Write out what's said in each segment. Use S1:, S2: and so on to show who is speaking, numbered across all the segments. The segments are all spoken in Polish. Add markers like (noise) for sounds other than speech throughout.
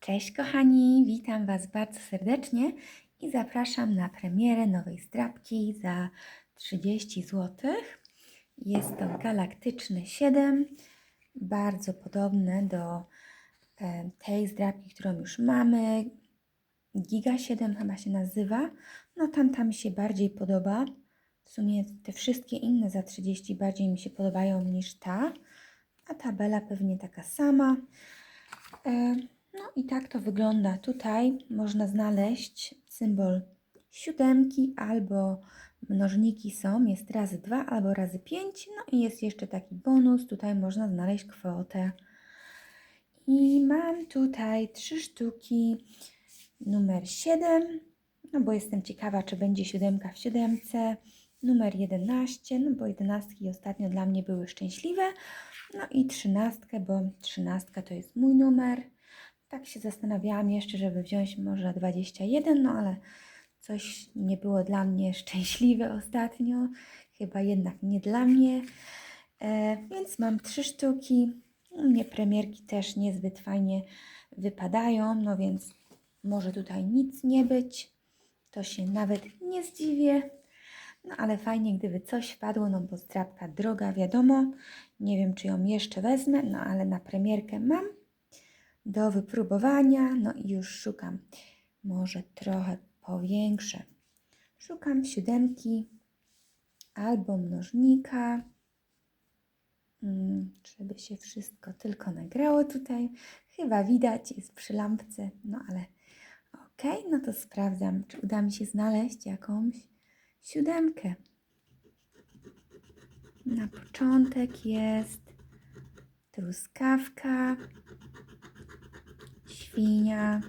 S1: Cześć kochani, witam Was bardzo serdecznie i zapraszam na premierę nowej zdrabki za 30 zł. Jest to Galaktyczny 7, bardzo podobne do e, tej zdrabki, którą już mamy. Giga 7 chyba się nazywa. No tam, tam mi się bardziej podoba. W sumie te wszystkie inne za 30 bardziej mi się podobają niż ta. A tabela pewnie taka sama. No i tak to wygląda. Tutaj można znaleźć symbol siódemki albo mnożniki są. Jest razy 2 albo razy 5. No i jest jeszcze taki bonus. Tutaj można znaleźć kwotę. I mam tutaj trzy sztuki. Numer 7, no bo jestem ciekawa, czy będzie siódemka w siódemce. Numer 11, no bo jedenastki ostatnio dla mnie były szczęśliwe. No i trzynastkę, bo trzynastka to jest mój numer. Tak się zastanawiałam jeszcze, żeby wziąć może 21, no ale coś nie było dla mnie (laughs) szczęśliwe ostatnio. Chyba jednak nie dla mnie. E, więc mam trzy sztuki. U mnie premierki też niezbyt fajnie wypadają, no więc może tutaj nic nie być. To się nawet nie zdziwię. No ale fajnie, gdyby coś wpadło, no bo zdrabka droga, wiadomo. Nie wiem, czy ją jeszcze wezmę, no ale na premierkę mam do wypróbowania. No i już szukam. Może trochę powiększę. Szukam siódemki albo mnożnika. Mm, żeby się wszystko tylko nagrało tutaj. Chyba widać, jest przy lampce, no ale ok, no to sprawdzam, czy uda mi się znaleźć jakąś siódemkę. Na początek jest truskawka, świnia,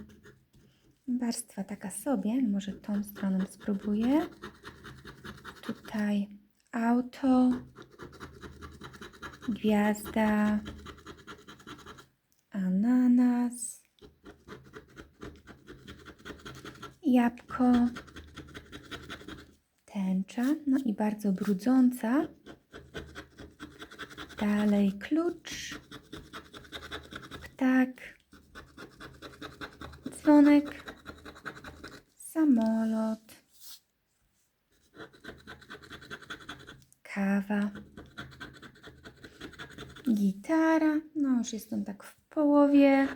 S1: warstwa taka sobie, może tą stroną spróbuję. Tutaj auto, gwiazda, ananas, jabłko, tęcza, no i bardzo brudząca. Dalej klucz, ptak, dzwonek, samolot, kawa, gitara, no już jestem tak w połowie,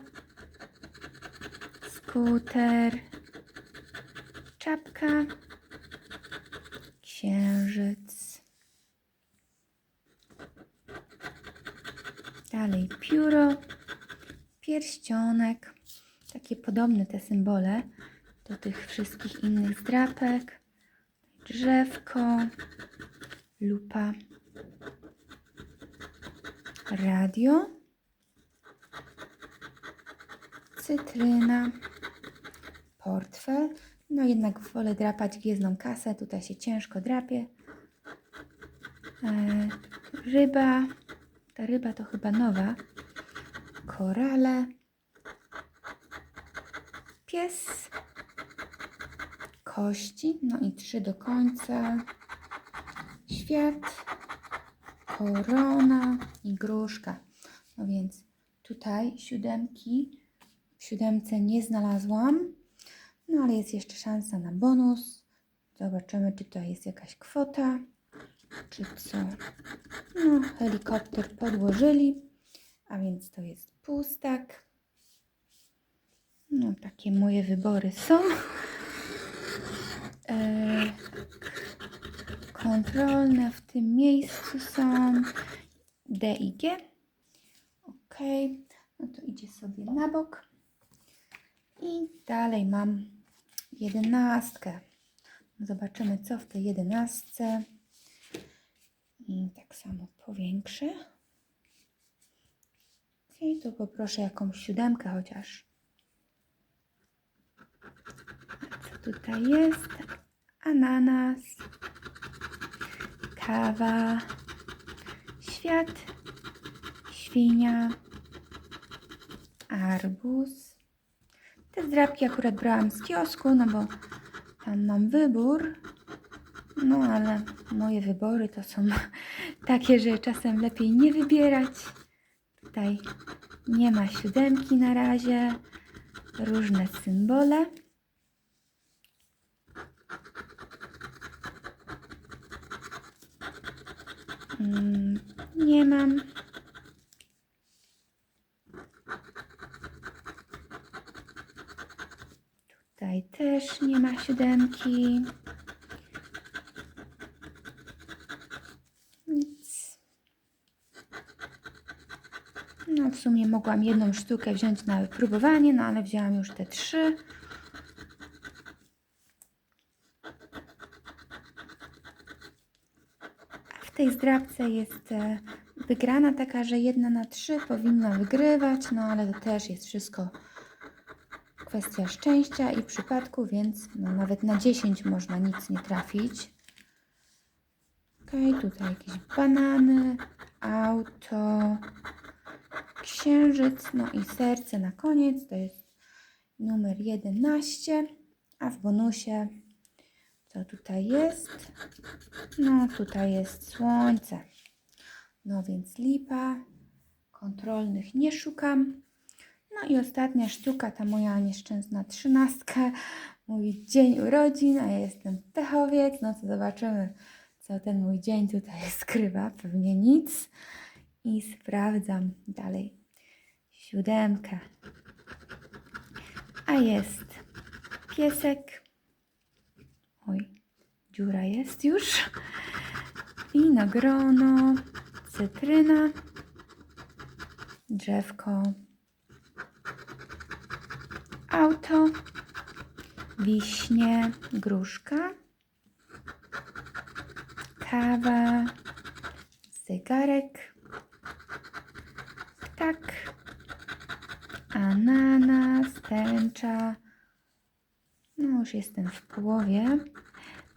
S1: skuter, czapka, księżyc. Dalej pióro, pierścionek. Takie podobne te symbole do tych wszystkich innych zdrapek. Drzewko, lupa, radio, cytryna, portfel. No jednak wolę drapać gwiezdną kasę, tutaj się ciężko drapie. E, ryba, ta ryba to chyba nowa. Korale, pies, kości, no i trzy do końca. Świat, korona i gruszka. No więc tutaj siódemki w siódemce nie znalazłam. No ale jest jeszcze szansa na bonus. Zobaczymy, czy to jest jakaś kwota, czy co. No, helikopter podłożyli, a więc to jest pustak. No, takie moje wybory są. E, kontrolne w tym miejscu są D i G. Ok, no to idzie sobie na bok. I dalej mam jedenastkę. Zobaczymy, co w tej jedenastce. I tak samo powiększę. I tu poproszę jakąś siódemkę chociaż. A co tutaj jest? Ananas, kawa, świat, świnia, arbuz. Te zdrabki akurat brałam z kiosku, no bo tam mam wybór. No ale moje wybory to są (laughs) takie, że czasem lepiej nie wybierać. Tutaj nie ma siódemki na razie. różne symbole. Mm, nie mam. Tutaj też nie ma siódemki. Nic. No w sumie mogłam jedną sztukę wziąć na wypróbowanie, no ale wzięłam już te trzy. Tej zdrabce jest e, wygrana taka, że jedna na trzy powinna wygrywać, no ale to też jest wszystko kwestia szczęścia i przypadku, więc no, nawet na 10 można nic nie trafić. Okej, tutaj jakieś banany, auto, księżyc, no i serce na koniec, to jest numer 11, a w bonusie co tutaj jest? No tutaj jest słońce. No więc lipa, kontrolnych nie szukam. No i ostatnia sztuka, ta moja nieszczęsna trzynastka, mój dzień urodzin, a ja jestem pechowiec, no to zobaczymy, co ten mój dzień tutaj (laughs) skrywa, pewnie nic. I sprawdzam dalej. Siódemka. A jest piesek. Dziura jest już. Winogrono, cytryna, drzewko, auto, wiśnie, gruszka, kawa, zegarek, ptak, ananas, tęcza. No już jestem w połowie.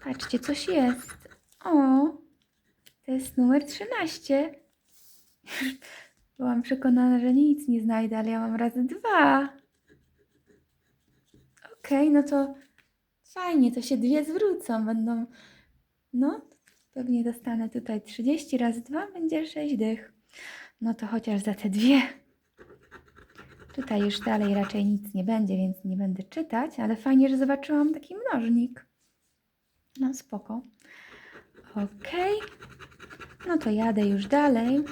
S1: Patrzcie, coś jest. O, to jest numer 13. (laughs) Byłam przekonana, że nic nie znajdę, ale ja mam razy dwa. Okej, no to fajnie, to się dwie zwrócą. Będą, no, pewnie dostanę tutaj 30 razy 2, będzie 6 dych. No to chociaż za te dwie. Tutaj już dalej raczej nic nie będzie, więc nie będę czytać, ale fajnie, że zobaczyłam taki mnożnik. No spoko. Okej. No to jadę już dalej.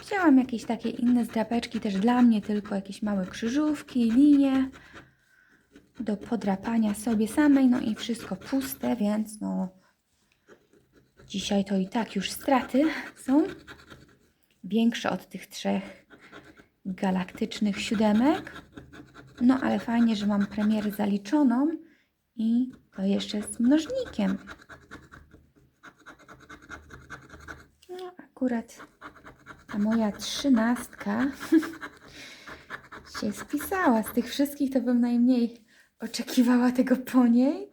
S1: Wzięłam jakieś takie inne zdrapeczki też dla mnie, tylko jakieś małe krzyżówki, linie do podrapania sobie samej, no i wszystko puste, więc no dzisiaj to i tak już straty są większe od tych trzech galaktycznych siódemek. No ale fajnie, że mam premierę zaliczoną i to jeszcze z mnożnikiem. No akurat ta moja trzynastka (laughs) się spisała. Z tych wszystkich to bym najmniej oczekiwała tego po niej.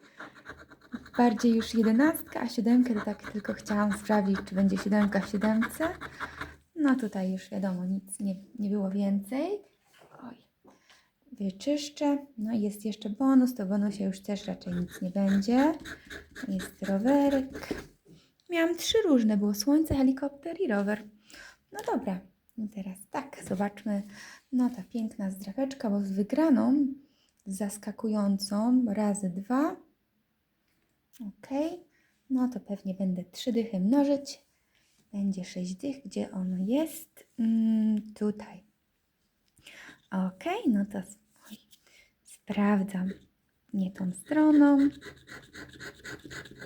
S1: Bardziej już jedenastka, a siódemkę to tak tylko chciałam sprawdzić, czy będzie siódemka w siódemce. No tutaj już wiadomo, nic nie, nie było więcej. Wyczyszczę. No i jest jeszcze bonus, to bonusie już też raczej nic nie będzie. Jest rowerek. Miałam trzy różne, było słońce, helikopter i rower. No dobra, i teraz tak, zobaczmy. No ta piękna zdrapeczka, bo z wygraną, zaskakującą, razy dwa. Ok, no to pewnie będę trzy dychy mnożyć. Będzie sześć dych, gdzie ono jest? Mm, tutaj. Ok, no to sprawdzam. Nie tą stroną.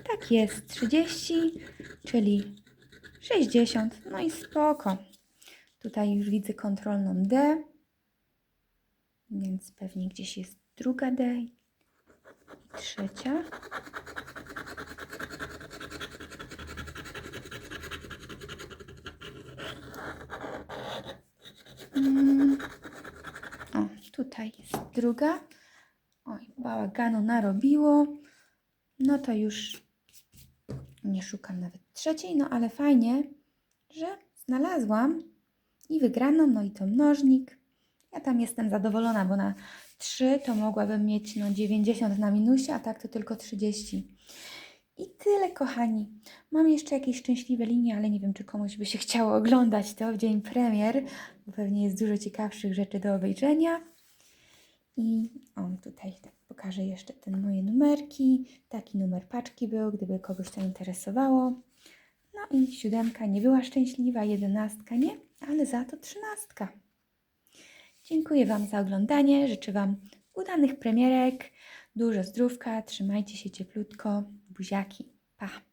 S1: Tak jest, 30, czyli 60. No i spoko. Tutaj już widzę kontrolną D, więc pewnie gdzieś jest druga D i trzecia. Mm. Tutaj jest druga. Oj, bałaganu narobiło. No to już nie szukam nawet trzeciej, no ale fajnie, że znalazłam i wygraną, no i to mnożnik. Ja tam jestem zadowolona, bo na 3 to mogłabym mieć no 90 na minusie, a tak to tylko 30. I tyle, kochani. Mam jeszcze jakieś szczęśliwe linie, ale nie wiem, czy komuś by się chciało oglądać to w dzień premier, bo pewnie jest dużo ciekawszych rzeczy do obejrzenia. I on tutaj tak pokaże jeszcze te moje numerki. Taki numer paczki był, gdyby kogoś to interesowało. No i siódemka nie była szczęśliwa, jedenastka nie, ale za to trzynastka. Dziękuję Wam za oglądanie. Życzę Wam udanych premierek, dużo zdrówka, trzymajcie się cieplutko, buziaki, pa!